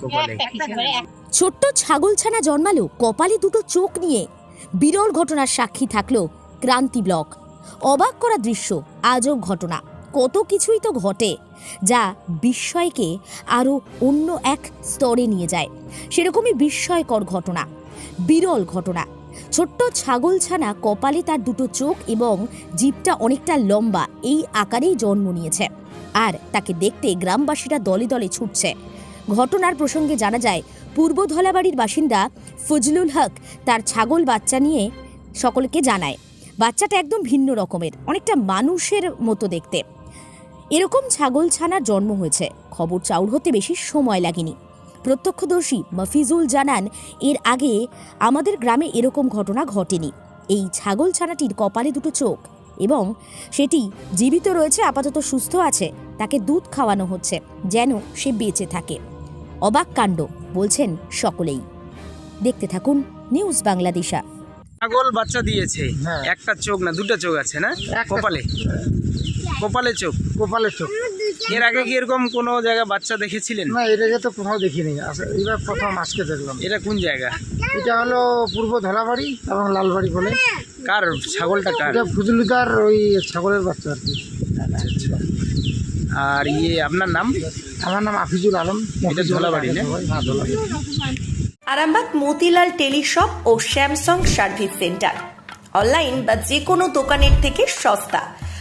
কপালে ছোট্ট ছাগলছানা জন্মালো কপালে দুটো চোখ নিয়ে। বিরল ঘটনার সাক্ষী থাকল ক্রান্তি ব্লক। অবাক করা দৃশ্য আজব ঘটনা। কত কিছুই তো ঘটে যা বিস্ময়কে আরও অন্য এক স্তরে নিয়ে যায়। সেরকমই বিস্ময়কর ঘটনা বিরল ঘটনা। ছোট্ট ছাগল ছানা কপালে তার দুটো চোখ এবং জিভটা অনেকটা লম্বা, এই আকারেই জন্ম নিয়েছে। আর তাকে দেখতে গ্রামবাসীরা দলে দলে ছুটছে। ঘটনার প্রসঙ্গে জানা যায়, পূর্ব ধলাবাড়ির বাসিন্দা ফজলুল হক তার ছাগল বাচ্চা নিয়ে সকলকে জানায়। বাচ্চাটা একদম ভিন্ন রকমের, অনেকটা মানুষের মতো দেখতে। এরকম ছাগল ছানার জন্ম হয়েছে। খবর চাউর হতে বেশি সময় লাগেনি। প্রত্যক্ষদর্শী মফিজুল জানান এর আগে আমাদের গ্রামে এরকম ঘটনা ঘটেনি। এই ছাগল ছানাটির কপালে দুটো চোখ এবং সেটি জীবিত রয়েছে আপাতত সুস্থ আছে তাকে দুধ খাওয়ানো হচ্ছে যেন সে বেঁচে থাকে। অবাক কাণ্ড বলছেন সকলেই। দেখতে থাকুন নিউজ বাংলাদেশা। ছাগল বাচ্চা দিয়েছে হ্যাঁ। একটা চোখ না দুটো চোখ আছে না? কপালে? কপালে চোখ। কপালের চোখ। এর আগে কি এরকম কোনো জায়গায় বাচ্চা দেখেছিলেন? না এটাকে তো কোথাও দেখিনি। আস- এবার প্রথম আজকে দেখলাম। এটা কোন জায়গা? এটা হলো পূর্ব ধলাবাড়ি এবং লালবাড়ি বলে। কার ছাগলটা কার? এটা ফুজুলিদার ওই ছাগলের বাচ্চা আর কি। আর ইয়ে আপনার নাম? আমার নাম আফিজুল আলম। এটা ধলাবাড়ি না? হ্যাঁ ধলাবাড়ি। আরামবাগ মতিলাল টেলিশপ ও স্যামসাং সার্ভিস সেন্টার। অনলাইন বা যে কোনো দোকানের থেকে সস্তা।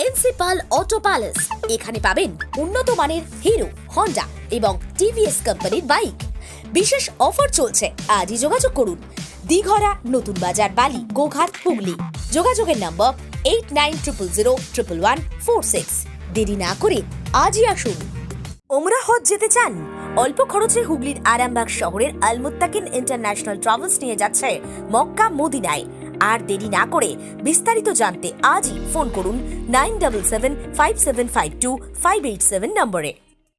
principal auto palace এখানে পাবেন উন্নত মানের হিরো হন্ডা এবং টিভিএস কোম্পানির বাইক। বিশেষ অফার চলছে, আজই যোগাযোগ করুন। দিঘরা, নতুন বাজার, বালি, গোঘাট, হুগলি। যোগাযোগের নম্বর eight nine triple zero triple one four six দেরি না করে আজই আসুন। ওমরা হজ যেতে চান? অল্প খরচে হুগলির আরামবাগ শহরের আলমুত্তাকিন ইন্টারন্যাশনাল ট্রাভেলস নিয়ে যাচ্ছে মক্কা মদিনায়। আর দেরি না করে বিস্তারিত জানতে আজই ফোন করুন nine double seven five seven five two five eight seven নম্বরে।